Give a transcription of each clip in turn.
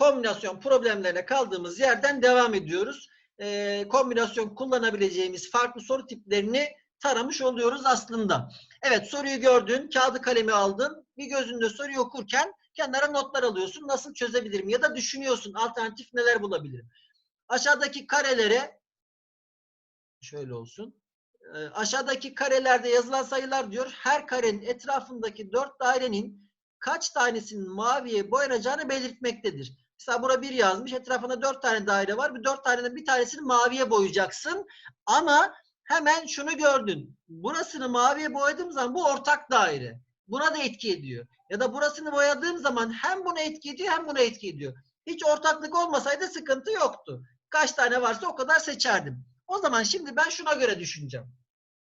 kombinasyon problemlerine kaldığımız yerden devam ediyoruz. Ee, kombinasyon kullanabileceğimiz farklı soru tiplerini taramış oluyoruz aslında. Evet soruyu gördün, kağıdı kalemi aldın. Bir gözünde soruyu okurken kenara notlar alıyorsun. Nasıl çözebilirim? Ya da düşünüyorsun alternatif neler bulabilirim? Aşağıdaki karelere şöyle olsun. Ee, aşağıdaki karelerde yazılan sayılar diyor. Her karenin etrafındaki dört dairenin kaç tanesinin maviye boyanacağını belirtmektedir. Mesela burada bir yazmış. Etrafında dört tane daire var. Bu dört taneden bir tanesini maviye boyayacaksın. Ama hemen şunu gördün. Burasını maviye boyadığım zaman bu ortak daire. Buna da etki ediyor. Ya da burasını boyadığım zaman hem buna etki ediyor hem buna etki ediyor. Hiç ortaklık olmasaydı sıkıntı yoktu. Kaç tane varsa o kadar seçerdim. O zaman şimdi ben şuna göre düşüneceğim.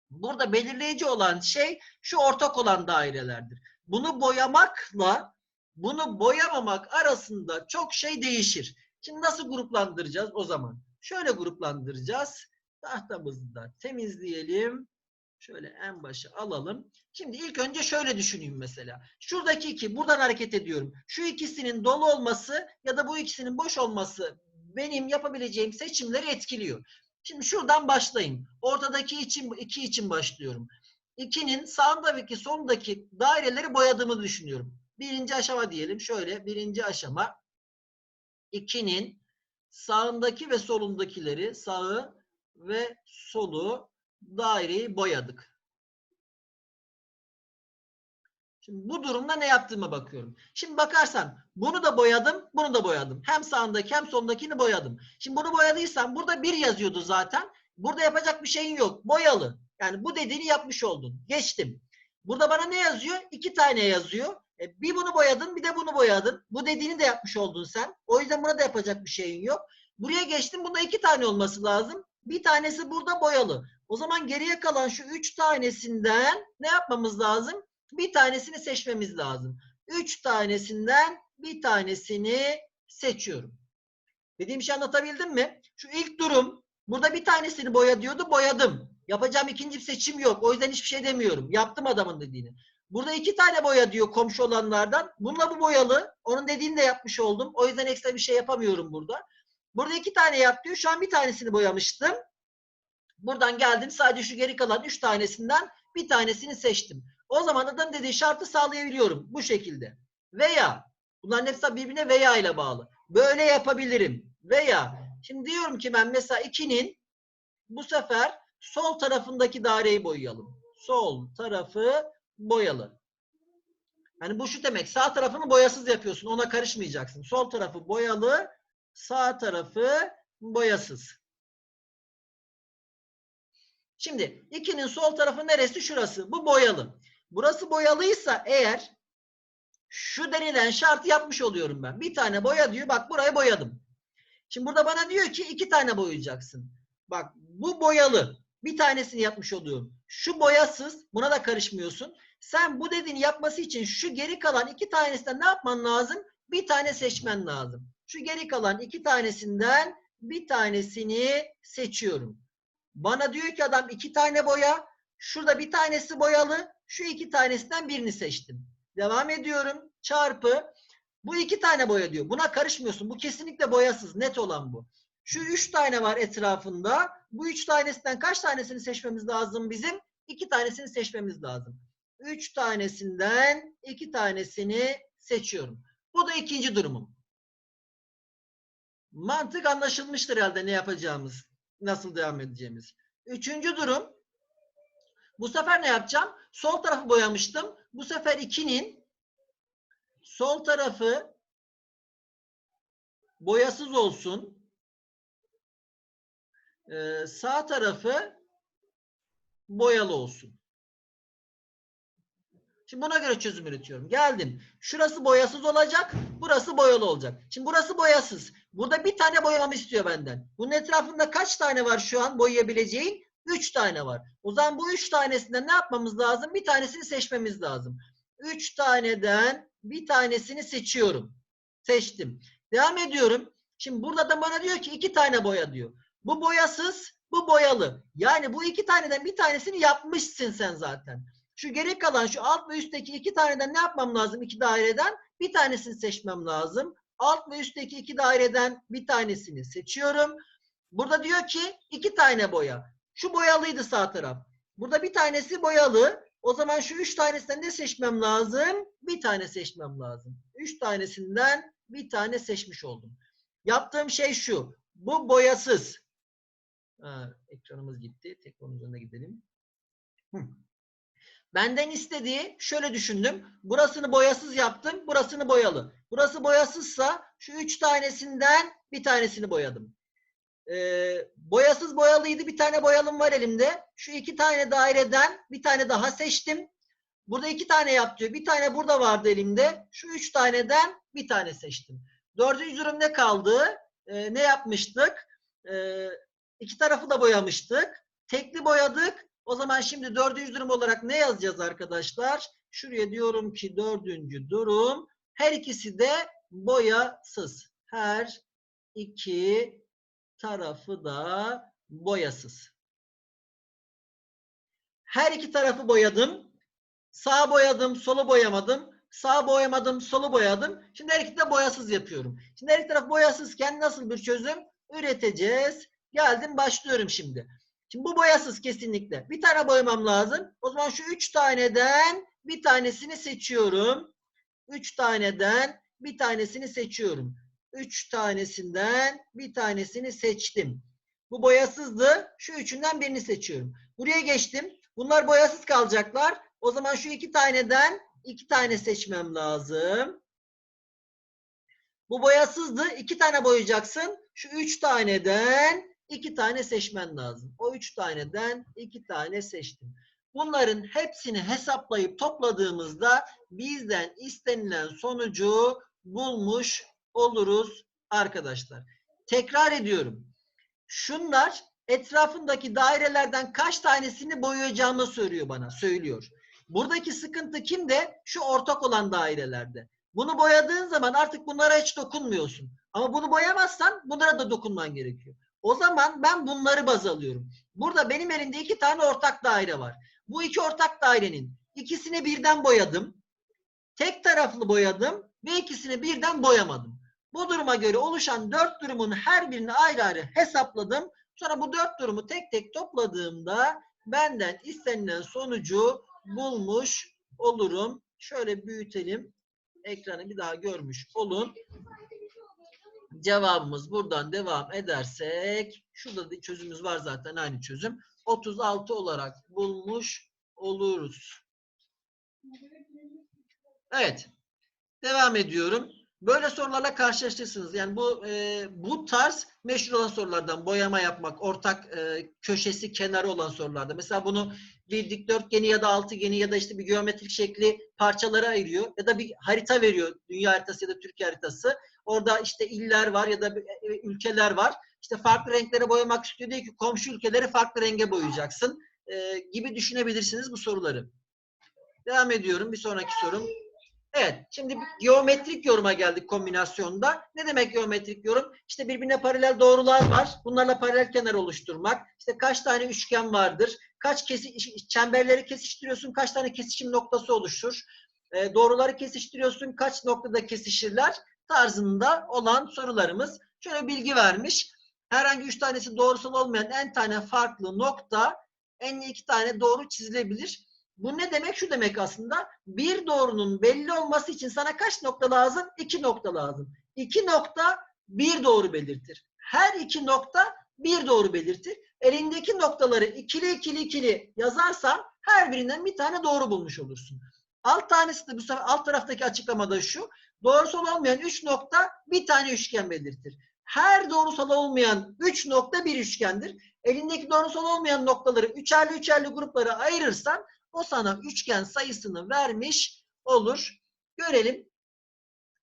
Burada belirleyici olan şey şu ortak olan dairelerdir. Bunu boyamakla bunu boyamamak arasında çok şey değişir. Şimdi nasıl gruplandıracağız o zaman? Şöyle gruplandıracağız. Tahtamızı da temizleyelim. Şöyle en başa alalım. Şimdi ilk önce şöyle düşüneyim mesela. Şuradaki iki, buradan hareket ediyorum. Şu ikisinin dolu olması ya da bu ikisinin boş olması benim yapabileceğim seçimleri etkiliyor. Şimdi şuradan başlayayım. Ortadaki için, iki için başlıyorum. İkinin sağındaki solundaki daireleri boyadığımı düşünüyorum. Birinci aşama diyelim. Şöyle birinci aşama. İkinin sağındaki ve solundakileri sağı ve solu daireyi boyadık. Şimdi bu durumda ne yaptığıma bakıyorum. Şimdi bakarsan bunu da boyadım, bunu da boyadım. Hem sağındaki hem solundakini boyadım. Şimdi bunu boyadıysam burada bir yazıyordu zaten. Burada yapacak bir şeyin yok. Boyalı. Yani bu dediğini yapmış oldun. Geçtim. Burada bana ne yazıyor? İki tane yazıyor. E, bir bunu boyadın, bir de bunu boyadın. Bu dediğini de yapmış oldun sen. O yüzden buna da yapacak bir şeyin yok. Buraya geçtim. Bunda iki tane olması lazım. Bir tanesi burada boyalı. O zaman geriye kalan şu üç tanesinden ne yapmamız lazım? Bir tanesini seçmemiz lazım. Üç tanesinden bir tanesini seçiyorum. Dediğim şey anlatabildim mi? Şu ilk durum burada bir tanesini boya diyordu boyadım. Yapacağım ikinci bir seçim yok. O yüzden hiçbir şey demiyorum. Yaptım adamın dediğini. Burada iki tane boya diyor komşu olanlardan. Bununla bu boyalı. Onun dediğini de yapmış oldum. O yüzden ekstra bir şey yapamıyorum burada. Burada iki tane yap diyor. Şu an bir tanesini boyamıştım. Buradan geldim. Sadece şu geri kalan üç tanesinden bir tanesini seçtim. O zaman adam dediği şartı sağlayabiliyorum. Bu şekilde. Veya bunların hepsi birbirine veya ile bağlı. Böyle yapabilirim. Veya şimdi diyorum ki ben mesela 2'nin bu sefer sol tarafındaki daireyi boyayalım. Sol tarafı boyalı. Yani bu şu demek. Sağ tarafını boyasız yapıyorsun. Ona karışmayacaksın. Sol tarafı boyalı, sağ tarafı boyasız. Şimdi 2'nin sol tarafı neresi? Şurası. Bu boyalı. Burası boyalıysa eğer şu denilen şartı yapmış oluyorum ben. Bir tane boya diyor. Bak burayı boyadım. Şimdi burada bana diyor ki iki tane boyayacaksın. Bak bu boyalı. Bir tanesini yapmış oluyorum. Şu boyasız. Buna da karışmıyorsun. Sen bu dediğini yapması için şu geri kalan iki tanesinden ne yapman lazım? Bir tane seçmen lazım. Şu geri kalan iki tanesinden bir tanesini seçiyorum. Bana diyor ki adam iki tane boya. Şurada bir tanesi boyalı. Şu iki tanesinden birini seçtim. Devam ediyorum. Çarpı. Bu iki tane boya diyor. Buna karışmıyorsun. Bu kesinlikle boyasız. Net olan bu. Şu üç tane var etrafında. Bu üç tanesinden kaç tanesini seçmemiz lazım bizim? İki tanesini seçmemiz lazım. Üç tanesinden iki tanesini seçiyorum. Bu da ikinci durumum. Mantık anlaşılmıştır herhalde ne yapacağımız. Nasıl devam edeceğimiz. Üçüncü durum. Bu sefer ne yapacağım? Sol tarafı boyamıştım. Bu sefer 2'nin sol tarafı boyasız olsun. Ee, sağ tarafı boyalı olsun. Şimdi buna göre çözüm üretiyorum. Geldim. Şurası boyasız olacak. Burası boyalı olacak. Şimdi burası boyasız. Burada bir tane boyamamı istiyor benden. Bunun etrafında kaç tane var şu an boyayabileceğin? Üç tane var. O zaman bu üç tanesinden ne yapmamız lazım? Bir tanesini seçmemiz lazım. Üç taneden bir tanesini seçiyorum. Seçtim. Devam ediyorum. Şimdi burada da bana diyor ki iki tane boya diyor. Bu boyasız, bu boyalı. Yani bu iki taneden bir tanesini yapmışsın sen zaten. Şu geri kalan şu alt ve üstteki iki taneden ne yapmam lazım iki daireden? Bir tanesini seçmem lazım. alt ve üstteki iki daireden bir tanesini seçiyorum. Burada diyor ki iki tane boya. Şu boyalıydı sağ taraf. Burada bir tanesi boyalı. O zaman şu üç tanesinden ne seçmem lazım? Bir tane seçmem lazım. Üç tanesinden bir tane seçmiş oldum. Yaptığım şey şu. Bu boyasız. Ha, ekranımız gitti. Tekrar onun üzerine gidelim. Hı. Benden istediği şöyle düşündüm. Burasını boyasız yaptım. Burasını boyalı. Burası boyasızsa şu üç tanesinden bir tanesini boyadım. Ee, boyasız boyalıydı. Bir tane boyalım var elimde. Şu iki tane daireden bir tane daha seçtim. Burada iki tane yap diyor. Bir tane burada vardı elimde. Şu üç taneden bir tane seçtim. Dördüncü durum ne kaldı? Ee, ne yapmıştık? Ee, iki tarafı da boyamıştık. Tekli boyadık. O zaman şimdi dördüncü durum olarak ne yazacağız arkadaşlar? Şuraya diyorum ki dördüncü durum. Her ikisi de boyasız. Her iki tarafı da boyasız. Her iki tarafı boyadım. Sağ boyadım, solu boyamadım. Sağ boyamadım, solu boyadım. Şimdi her iki de boyasız yapıyorum. Şimdi her iki taraf boyasızken nasıl bir çözüm üreteceğiz? Geldim başlıyorum şimdi. Şimdi bu boyasız kesinlikle. Bir tane boyamam lazım. O zaman şu üç taneden bir tanesini seçiyorum. Üç taneden bir tanesini seçiyorum. Üç tanesinden bir tanesini seçtim. Bu boyasızdı. Şu üçünden birini seçiyorum. Buraya geçtim. Bunlar boyasız kalacaklar. O zaman şu iki taneden iki tane seçmem lazım. Bu boyasızdı. İki tane boyayacaksın. Şu üç taneden iki tane seçmen lazım. O üç taneden iki tane seçtim. Bunların hepsini hesaplayıp topladığımızda bizden istenilen sonucu bulmuş oluruz arkadaşlar. Tekrar ediyorum. Şunlar etrafındaki dairelerden kaç tanesini boyayacağımı söylüyor bana, söylüyor. Buradaki sıkıntı kimde? Şu ortak olan dairelerde. Bunu boyadığın zaman artık bunlara hiç dokunmuyorsun. Ama bunu boyamazsan bunlara da dokunman gerekiyor. O zaman ben bunları baz alıyorum. Burada benim elimde iki tane ortak daire var. Bu iki ortak dairenin ikisini birden boyadım. Tek taraflı boyadım ve ikisini birden boyamadım. Bu duruma göre oluşan dört durumun her birini ayrı ayrı hesapladım. Sonra bu dört durumu tek tek topladığımda benden istenilen sonucu bulmuş olurum. Şöyle büyütelim. Ekranı bir daha görmüş olun. Cevabımız buradan devam edersek şurada da çözümümüz var zaten aynı çözüm. 36 olarak bulmuş oluruz. Evet. Devam ediyorum. Böyle sorularla karşılaşırsınız. Yani bu e, bu tarz meşhur olan sorulardan boyama yapmak, ortak e, köşesi, kenarı olan sorularda. Mesela bunu bir dikdörtgeni ya da altıgeni ya da işte bir geometrik şekli parçalara ayırıyor ya da bir harita veriyor. Dünya haritası ya da Türkiye haritası. Orada işte iller var ya da e, ülkeler var. İşte farklı renklere boyamak istiyor. Diyor ki komşu ülkeleri farklı renge boyayacaksın e, gibi düşünebilirsiniz bu soruları. Devam ediyorum. Bir sonraki sorum. Evet. Şimdi geometrik yoruma geldik kombinasyonda. Ne demek geometrik yorum? İşte birbirine paralel doğrular var. Bunlarla paralel kenar oluşturmak. İşte kaç tane üçgen vardır? Kaç kesi çemberleri kesiştiriyorsun? Kaç tane kesişim noktası oluşur? E, doğruları kesiştiriyorsun. Kaç noktada kesişirler? Tarzında olan sorularımız. Şöyle bilgi vermiş. Herhangi üç tanesi doğrusal olmayan en tane farklı nokta en iki tane doğru çizilebilir. Bu ne demek? Şu demek aslında. Bir doğrunun belli olması için sana kaç nokta lazım? İki nokta lazım. İki nokta bir doğru belirtir. Her iki nokta bir doğru belirtir. Elindeki noktaları ikili ikili ikili yazarsan her birinden bir tane doğru bulmuş olursun. Alt tanesi de bu sefer alt taraftaki açıklamada şu. Doğrusal olmayan üç nokta bir tane üçgen belirtir. Her doğrusal olmayan üç nokta bir üçgendir. Elindeki doğrusal olmayan noktaları üçerli üçerli gruplara ayırırsan o sana üçgen sayısını vermiş olur. Görelim.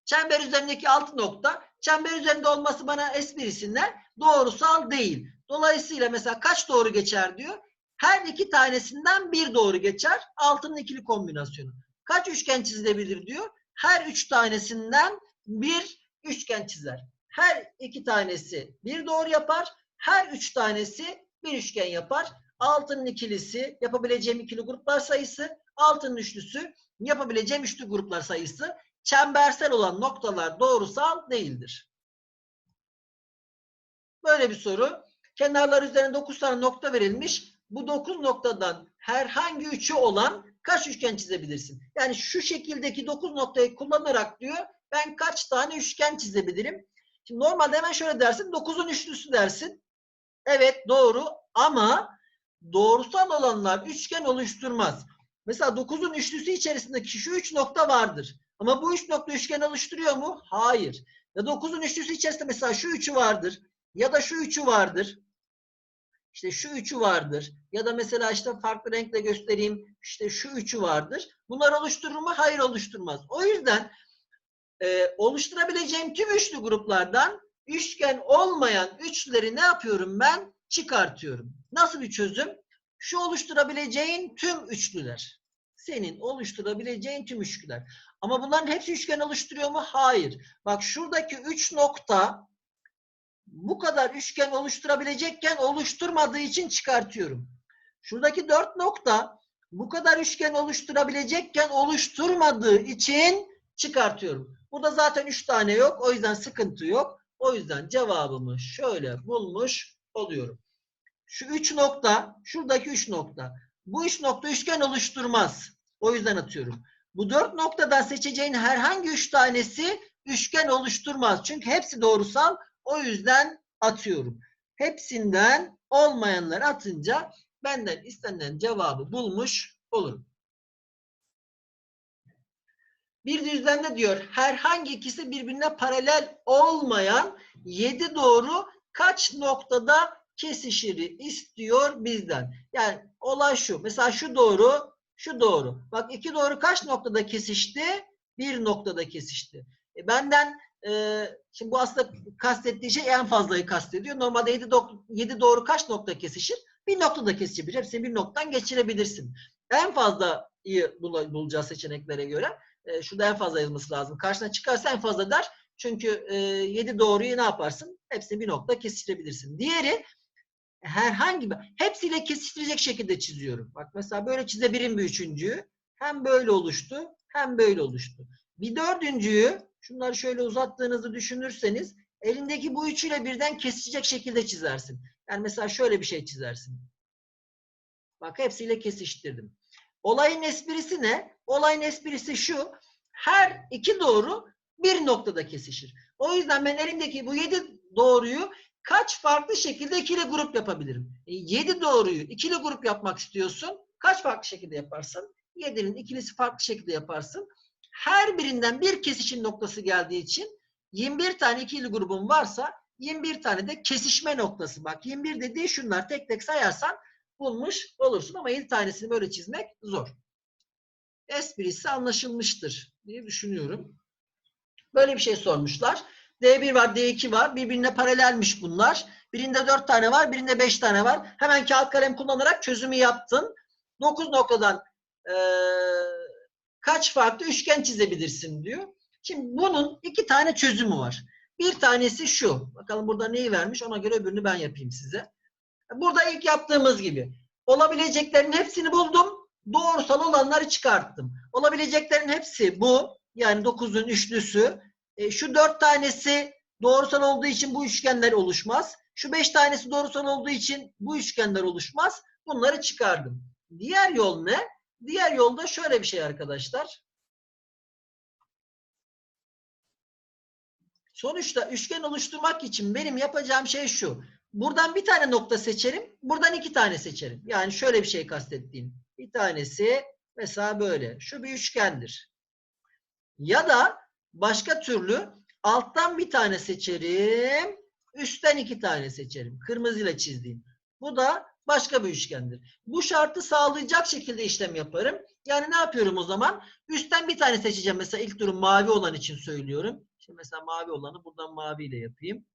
Çember üzerindeki altı nokta. Çember üzerinde olması bana esprisinden doğrusal değil. Dolayısıyla mesela kaç doğru geçer diyor. Her iki tanesinden bir doğru geçer. Altının ikili kombinasyonu. Kaç üçgen çizilebilir diyor. Her üç tanesinden bir üçgen çizer. Her iki tanesi bir doğru yapar. Her üç tanesi bir üçgen yapar. Altının ikilisi yapabileceğim ikili gruplar sayısı. Altının üçlüsü yapabileceğim üçlü gruplar sayısı. çembersel olan noktalar doğrusal değildir. Böyle bir soru. Kenarlar üzerine 9 tane nokta verilmiş. Bu 9 noktadan herhangi üçü olan kaç üçgen çizebilirsin? Yani şu şekildeki 9 noktayı kullanarak diyor ben kaç tane üçgen çizebilirim? Şimdi normalde hemen şöyle dersin 9'un üçlüsü dersin. Evet doğru ama doğrusal olanlar üçgen oluşturmaz. Mesela 9'un üçlüsü içerisindeki şu üç nokta vardır. Ama bu üç nokta üçgen oluşturuyor mu? Hayır. Ya 9'un üçlüsü içerisinde mesela şu üçü vardır. Ya da şu üçü vardır. İşte şu üçü vardır. Ya da mesela işte farklı renkle göstereyim. İşte şu üçü vardır. Bunlar oluşturur mu? Hayır oluşturmaz. O yüzden e, oluşturabileceğim tüm üçlü gruplardan üçgen olmayan üçleri ne yapıyorum ben? Çıkartıyorum. Nasıl bir çözüm? Şu oluşturabileceğin tüm üçlüler. Senin oluşturabileceğin tüm üçlüler. Ama bunların hepsi üçgen oluşturuyor mu? Hayır. Bak şuradaki üç nokta bu kadar üçgen oluşturabilecekken oluşturmadığı için çıkartıyorum. Şuradaki dört nokta bu kadar üçgen oluşturabilecekken oluşturmadığı için çıkartıyorum. Burada zaten üç tane yok. O yüzden sıkıntı yok. O yüzden cevabımı şöyle bulmuş oluyorum. Şu üç nokta, şuradaki üç nokta. Bu üç nokta üçgen oluşturmaz. O yüzden atıyorum. Bu dört noktadan seçeceğin herhangi üç tanesi üçgen oluşturmaz. Çünkü hepsi doğrusal. O yüzden atıyorum. Hepsinden olmayanları atınca benden istenilen cevabı bulmuş olurum. Bir düzlemde diyor herhangi ikisi birbirine paralel olmayan 7 doğru kaç noktada kesişiri istiyor bizden. Yani olay şu. Mesela şu doğru, şu doğru. Bak iki doğru kaç noktada kesişti? Bir noktada kesişti. E benden e, şimdi bu aslında kastettiği şey en fazlayı kastediyor. Normalde 7, 7 doğru kaç nokta kesişir? Bir noktada kesişebilir. Hepsini bir noktadan geçirebilirsin. En fazlayı bul bulacağız seçeneklere göre. E, şurada en fazla yazması lazım. Karşına çıkarsa en fazla der. Çünkü e, 7 doğruyu ne yaparsın? Hepsini bir nokta kesiştirebilirsin. Diğeri herhangi bir hepsiyle kesiştirecek şekilde çiziyorum. Bak mesela böyle çizebilirim bir üçüncüyü. Hem böyle oluştu hem böyle oluştu. Bir dördüncüyü şunları şöyle uzattığınızı düşünürseniz elindeki bu üçüyle birden kesişecek şekilde çizersin. Yani mesela şöyle bir şey çizersin. Bak hepsiyle kesiştirdim. Olayın esprisi ne? Olayın esprisi şu. Her iki doğru bir noktada kesişir. O yüzden ben elimdeki bu yedi doğruyu kaç farklı şekilde ikili grup yapabilirim? E, 7 doğruyu ikili grup yapmak istiyorsun. Kaç farklı şekilde yaparsın? 7'nin ikilisi farklı şekilde yaparsın. Her birinden bir kesişim noktası geldiği için 21 tane ikili grubun varsa 21 tane de kesişme noktası. Bak 21 dediği şunlar tek tek sayarsan bulmuş olursun ama 7 tanesini böyle çizmek zor. Esprisi anlaşılmıştır diye düşünüyorum. Böyle bir şey sormuşlar. D1 var, D2 var. Birbirine paralelmiş bunlar. Birinde 4 tane var, birinde 5 tane var. Hemen kağıt kalem kullanarak çözümü yaptın. 9 noktadan e, kaç farklı üçgen çizebilirsin diyor. Şimdi bunun iki tane çözümü var. Bir tanesi şu. Bakalım burada neyi vermiş ona göre öbürünü ben yapayım size. Burada ilk yaptığımız gibi. Olabileceklerin hepsini buldum. Doğrusal olanları çıkarttım. Olabileceklerin hepsi bu. Yani 9'un üçlüsü. E, şu dört tanesi doğrusal olduğu için bu üçgenler oluşmaz. Şu beş tanesi doğrusal olduğu için bu üçgenler oluşmaz. Bunları çıkardım. Diğer yol ne? Diğer yolda şöyle bir şey arkadaşlar. Sonuçta üçgen oluşturmak için benim yapacağım şey şu. Buradan bir tane nokta seçerim. Buradan iki tane seçerim. Yani şöyle bir şey kastettiğim. Bir tanesi mesela böyle. Şu bir üçgendir. Ya da başka türlü alttan bir tane seçerim. Üstten iki tane seçerim. Kırmızıyla çizdiğim. Bu da başka bir üçgendir. Bu şartı sağlayacak şekilde işlem yaparım. Yani ne yapıyorum o zaman? Üstten bir tane seçeceğim. Mesela ilk durum mavi olan için söylüyorum. Şimdi mesela mavi olanı buradan maviyle yapayım.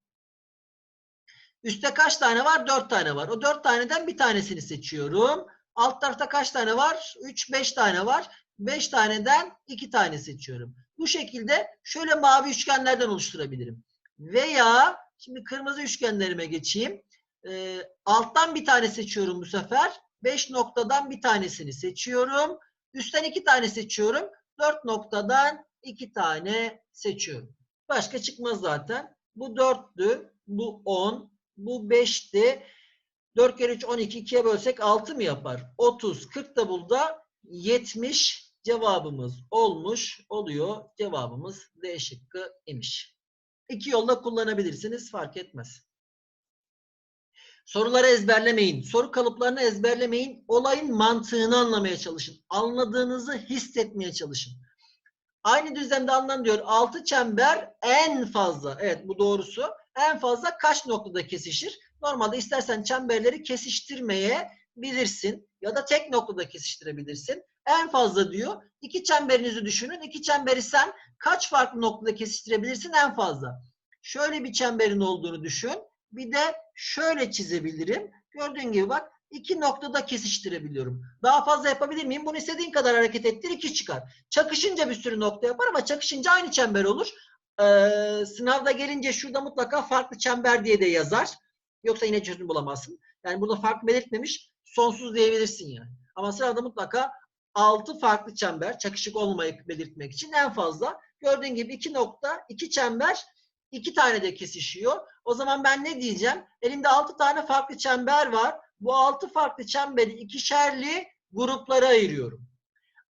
Üste kaç tane var? Dört tane var. O dört taneden bir tanesini seçiyorum. Alt tarafta kaç tane var? Üç, beş tane var. Beş taneden iki tane seçiyorum. Bu şekilde şöyle mavi üçgenlerden oluşturabilirim. Veya şimdi kırmızı üçgenlerime geçeyim. E, alttan bir tane seçiyorum bu sefer. Beş noktadan bir tanesini seçiyorum. Üstten iki tane seçiyorum. Dört noktadan iki tane seçiyorum. Başka çıkmaz zaten. Bu 4'tü. Bu 10. Bu 5'ti. 4 kere 3 12. 2'ye bölsek 6 mı yapar? 30. 40 da burada 70 cevabımız olmuş oluyor. Cevabımız D şıkkı imiş. İki yolla kullanabilirsiniz. Fark etmez. Soruları ezberlemeyin. Soru kalıplarını ezberlemeyin. Olayın mantığını anlamaya çalışın. Anladığınızı hissetmeye çalışın. Aynı düzlemde alınan diyor. Altı çember en fazla. Evet bu doğrusu. En fazla kaç noktada kesişir? Normalde istersen çemberleri kesiştirmeye bilirsin. Ya da tek noktada kesiştirebilirsin. En fazla diyor. İki çemberinizi düşünün. İki çemberi sen kaç farklı noktada kesiştirebilirsin en fazla? Şöyle bir çemberin olduğunu düşün. Bir de şöyle çizebilirim. Gördüğün gibi bak iki noktada kesiştirebiliyorum. Daha fazla yapabilir miyim? Bunu istediğin kadar hareket ettir iki çıkar. Çakışınca bir sürü nokta yapar ama çakışınca aynı çember olur. Ee, sınavda gelince şurada mutlaka farklı çember diye de yazar. Yoksa yine çözüm bulamazsın. Yani burada farklı belirtmemiş. Sonsuz diyebilirsin yani. Ama sırada mutlaka 6 farklı çember çakışık olmayı belirtmek için en fazla. Gördüğün gibi iki nokta, iki çember iki tane de kesişiyor. O zaman ben ne diyeceğim? Elimde 6 tane farklı çember var. Bu 6 farklı çemberi ikişerli gruplara ayırıyorum.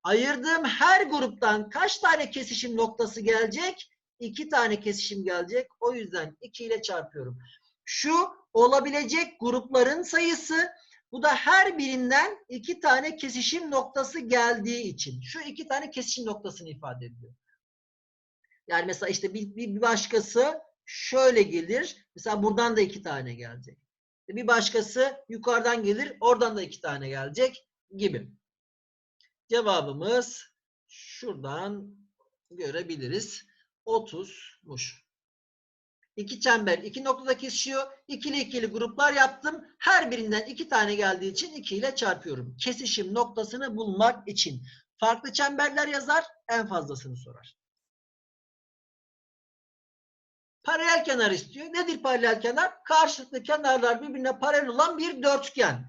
Ayırdığım her gruptan kaç tane kesişim noktası gelecek? 2 tane kesişim gelecek. O yüzden 2 ile çarpıyorum. Şu olabilecek grupların sayısı bu da her birinden iki tane kesişim noktası geldiği için. Şu iki tane kesişim noktasını ifade ediyor. Yani mesela işte bir, bir başkası şöyle gelir. Mesela buradan da iki tane gelecek. Bir başkası yukarıdan gelir. Oradan da iki tane gelecek gibi. Cevabımız şuradan görebiliriz. 30'muş. İki çember iki noktada kesişiyor. İkili ikili gruplar yaptım. Her birinden iki tane geldiği için iki ile çarpıyorum. Kesişim noktasını bulmak için. Farklı çemberler yazar. En fazlasını sorar. Paralel kenar istiyor. Nedir paralel kenar? Karşılıklı kenarlar birbirine paralel olan bir dörtgen.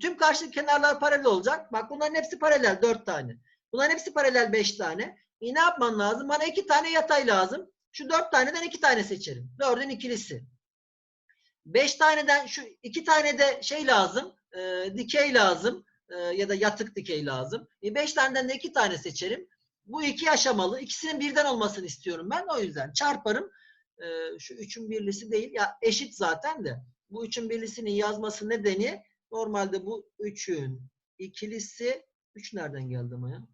Tüm karşılıklı kenarlar paralel olacak. Bak bunların hepsi paralel. Dört tane. Bunların hepsi paralel beş tane. E ne yapman lazım? Bana iki tane yatay lazım. Şu dört taneden iki tane seçerim. Dördün ikilisi. Beş taneden şu iki tane de şey lazım. E, dikey lazım. E, ya da yatık dikey lazım. E, beş taneden de iki tane seçerim. Bu iki aşamalı. İkisinin birden olmasını istiyorum ben. O yüzden çarparım. E, şu üçün birlisi değil. Ya eşit zaten de. Bu üçün birlisinin yazması nedeni normalde bu üçün ikilisi üç nereden geldi ama ya?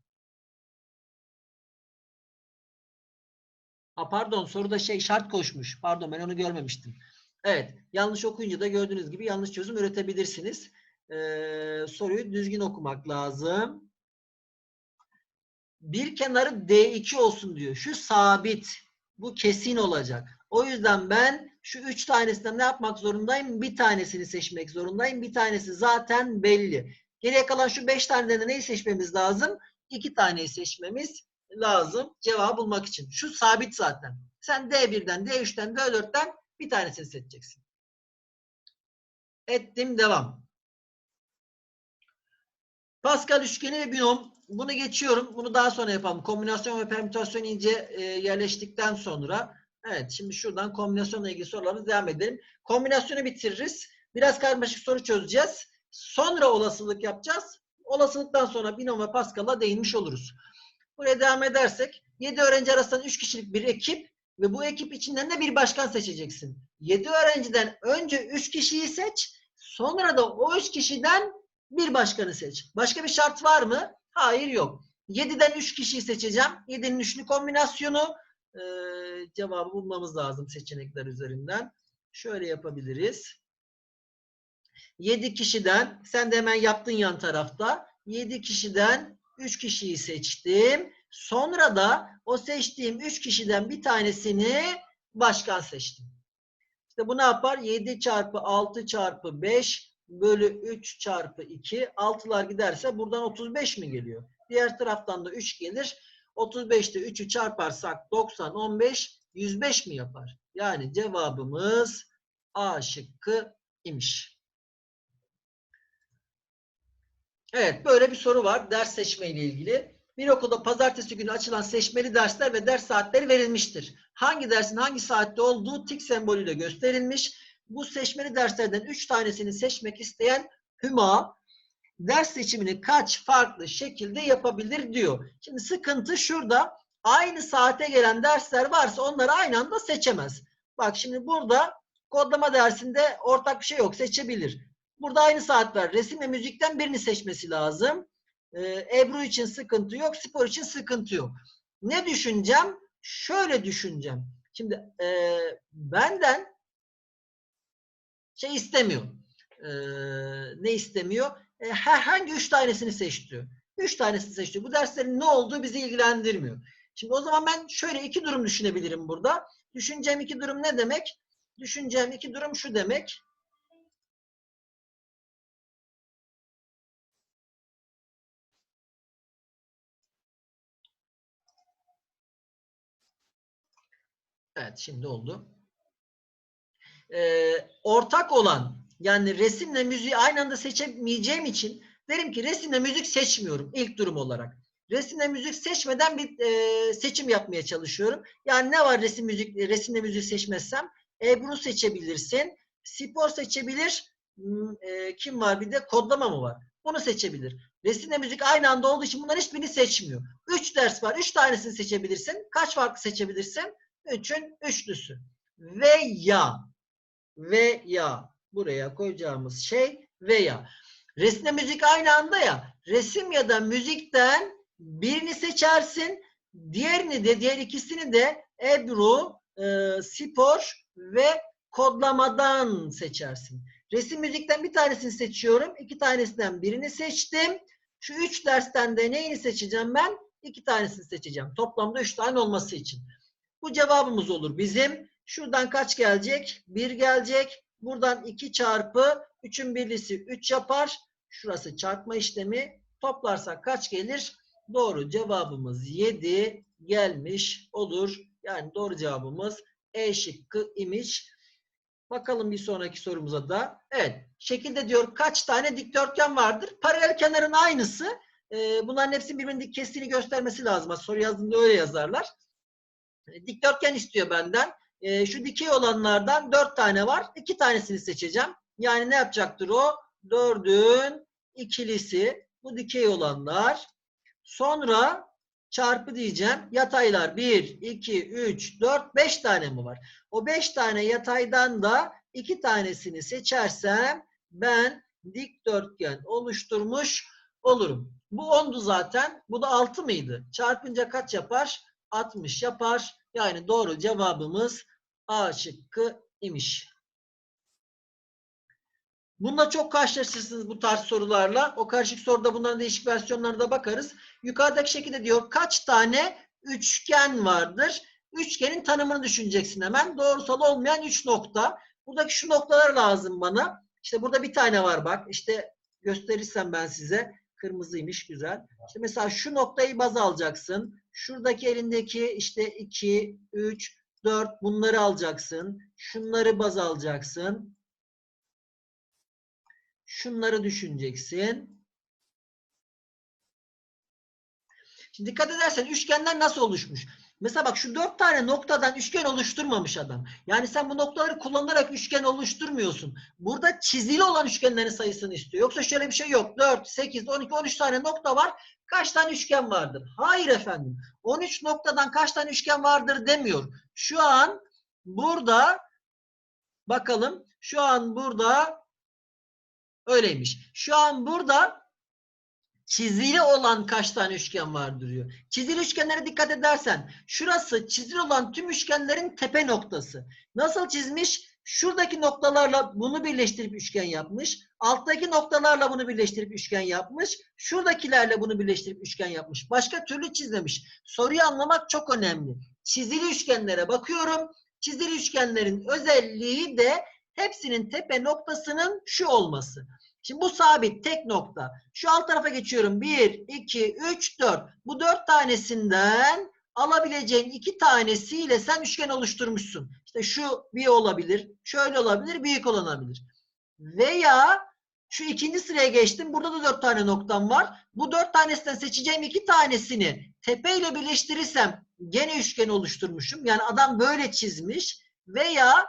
Ha pardon soruda şey şart koşmuş. Pardon ben onu görmemiştim. Evet yanlış okuyunca da gördüğünüz gibi yanlış çözüm üretebilirsiniz. Ee, soruyu düzgün okumak lazım. Bir kenarı D2 olsun diyor. Şu sabit. Bu kesin olacak. O yüzden ben şu üç tanesinden ne yapmak zorundayım? Bir tanesini seçmek zorundayım. Bir tanesi zaten belli. Geriye kalan şu beş taneden de neyi seçmemiz lazım? İki taneyi seçmemiz lazım cevabı bulmak için. Şu sabit zaten. Sen D1'den, D3'ten, D4'ten bir tanesini seçeceksin. Ettim devam. Pascal üçgeni ve binom. Bunu geçiyorum. Bunu daha sonra yapalım. Kombinasyon ve permütasyon ince e, yerleştikten sonra. Evet şimdi şuradan kombinasyonla ilgili sorularımız devam edelim. Kombinasyonu bitiririz. Biraz karmaşık soru çözeceğiz. Sonra olasılık yapacağız. Olasılıktan sonra binom ve Pascal'a değinmiş oluruz. Buraya devam edersek 7 öğrenci arasından 3 kişilik bir ekip ve bu ekip içinden de bir başkan seçeceksin. 7 öğrenciden önce 3 kişiyi seç, sonra da o 3 kişiden bir başkanı seç. Başka bir şart var mı? Hayır yok. 7'den 3 kişiyi seçeceğim. 7'nin üçlü kombinasyonu ee, cevabı bulmamız lazım seçenekler üzerinden. Şöyle yapabiliriz. 7 kişiden sen de hemen yaptın yan tarafta. 7 kişiden 3 kişiyi seçtim. Sonra da o seçtiğim 3 kişiden bir tanesini başkan seçtim. İşte bu ne yapar? 7 çarpı 6 çarpı 5 bölü 3 çarpı 2. 6'lar giderse buradan 35 mi geliyor? Diğer taraftan da 3 gelir. 35'te 3'ü çarparsak 90, 15, 105 mi yapar? Yani cevabımız A şıkkı imiş. Evet böyle bir soru var ders seçme ilgili. Bir okulda pazartesi günü açılan seçmeli dersler ve ders saatleri verilmiştir. Hangi dersin hangi saatte olduğu tik sembolüyle gösterilmiş. Bu seçmeli derslerden 3 tanesini seçmek isteyen Hüma ders seçimini kaç farklı şekilde yapabilir diyor. Şimdi sıkıntı şurada. Aynı saate gelen dersler varsa onları aynı anda seçemez. Bak şimdi burada kodlama dersinde ortak bir şey yok. Seçebilir. Burada aynı saat var. Resim ve müzikten birini seçmesi lazım. Ee, Ebru için sıkıntı yok. Spor için sıkıntı yok. Ne düşüneceğim? Şöyle düşüneceğim. Şimdi e, benden şey istemiyor. E, ne istemiyor? E, herhangi üç tanesini seç. Üç tanesini seç. Bu derslerin ne olduğu bizi ilgilendirmiyor. Şimdi o zaman ben şöyle iki durum düşünebilirim burada. Düşüneceğim iki durum ne demek? Düşüneceğim iki durum şu demek. Evet şimdi oldu. Ee, ortak olan yani resimle müziği aynı anda seçemeyeceğim için derim ki resimle müzik seçmiyorum ilk durum olarak. Resimle müzik seçmeden bir e, seçim yapmaya çalışıyorum. Yani ne var resim müzik resimle müzik seçmezsem? Ebru seçebilirsin. Spor seçebilir. Hmm, e, kim var bir de kodlama mı var? Bunu seçebilir. Resimle müzik aynı anda olduğu için bunların hiçbirini seçmiyor. Üç ders var. Üç tanesini seçebilirsin. Kaç farklı seçebilirsin? Üçün üçlüsü. Veya veya buraya koyacağımız şey veya. Resimle müzik aynı anda ya. Resim ya da müzikten birini seçersin. Diğerini de diğer ikisini de Ebru, e, spor ve kodlamadan seçersin. Resim müzikten bir tanesini seçiyorum. iki tanesinden birini seçtim. Şu üç dersten de neyini seçeceğim ben? İki tanesini seçeceğim. Toplamda üç tane olması için. Bu cevabımız olur bizim. Şuradan kaç gelecek? 1 gelecek. Buradan 2 çarpı 3'ün birlisi 3 yapar. Şurası çarpma işlemi. Toplarsak kaç gelir? Doğru cevabımız 7 gelmiş olur. Yani doğru cevabımız E şıkkı imiş. Bakalım bir sonraki sorumuza da. Evet. Şekilde diyor kaç tane dikdörtgen vardır? Paralel kenarın aynısı. Ee, bunların hepsinin birbirinin kestiğini göstermesi lazım. Soru yazdığında öyle yazarlar. Dikdörtgen istiyor benden. E, şu dikey olanlardan dört tane var. İki tanesini seçeceğim. Yani ne yapacaktır o? Dördün ikilisi. Bu dikey olanlar. Sonra çarpı diyeceğim. Yataylar 1, 2, 3, 4, 5 tane mi var? O 5 tane yataydan da iki tanesini seçersem ben dikdörtgen oluşturmuş olurum. Bu 10'du zaten. Bu da 6 mıydı? Çarpınca kaç yapar? 60 yapar. Yani doğru cevabımız A şıkkı imiş. Bununla çok karşılaşırsınız bu tarz sorularla. O karışık soruda bunların değişik versiyonlarına da bakarız. Yukarıdaki şekilde diyor kaç tane üçgen vardır? Üçgenin tanımını düşüneceksin hemen. Doğrusal olmayan üç nokta. Buradaki şu noktalar lazım bana. İşte burada bir tane var bak. İşte gösterirsem ben size. Kırmızıymış güzel. İşte mesela şu noktayı baz alacaksın. Şuradaki elindeki işte 2, 3, 4 bunları alacaksın. Şunları baz alacaksın. Şunları düşüneceksin. Şimdi dikkat edersen üçgenler nasıl oluşmuş? Mesela bak şu dört tane noktadan üçgen oluşturmamış adam. Yani sen bu noktaları kullanarak üçgen oluşturmuyorsun. Burada çizili olan üçgenlerin sayısını istiyor. Yoksa şöyle bir şey yok. 4, 8, 12, 13 tane nokta var. Kaç tane üçgen vardır? Hayır efendim. 13 noktadan kaç tane üçgen vardır demiyor. Şu an burada bakalım. Şu an burada öyleymiş. Şu an burada çizili olan kaç tane üçgen var diyor. Çizili üçgenlere dikkat edersen şurası çizili olan tüm üçgenlerin tepe noktası. Nasıl çizmiş? Şuradaki noktalarla bunu birleştirip üçgen yapmış. Alttaki noktalarla bunu birleştirip üçgen yapmış. Şuradakilerle bunu birleştirip üçgen yapmış. Başka türlü çizmemiş. Soruyu anlamak çok önemli. Çizili üçgenlere bakıyorum. Çizili üçgenlerin özelliği de hepsinin tepe noktasının şu olması. Şimdi bu sabit tek nokta. Şu alt tarafa geçiyorum. 1, 2, 3, 4. Bu 4 tanesinden alabileceğin iki tanesiyle sen üçgen oluşturmuşsun. İşte şu bir olabilir, şöyle olabilir, büyük olabilir. Veya Şu ikinci sıraya geçtim. Burada da dört tane noktam var. Bu dört tanesinden seçeceğim iki tanesini tepe ile birleştirirsem gene üçgen oluşturmuşum. Yani adam böyle çizmiş. Veya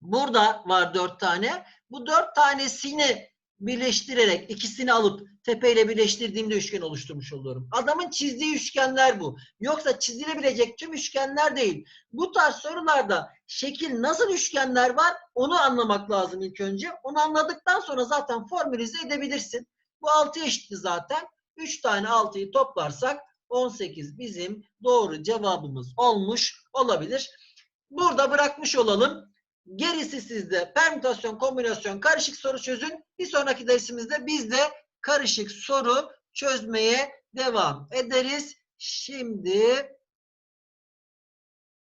burada var dört tane. Bu dört tanesini birleştirerek ikisini alıp tepe ile birleştirdiğimde üçgen oluşturmuş oluyorum. Adamın çizdiği üçgenler bu. Yoksa çizilebilecek tüm üçgenler değil. Bu tarz sorularda şekil nasıl üçgenler var onu anlamak lazım ilk önce. Onu anladıktan sonra zaten formülize edebilirsin. Bu 6 eşitti zaten. 3 tane 6'yı toplarsak 18 bizim doğru cevabımız olmuş olabilir. Burada bırakmış olalım. Gerisi sizde permütasyon, kombinasyon, karışık soru çözün. Bir sonraki dersimizde biz de karışık soru çözmeye devam ederiz. Şimdi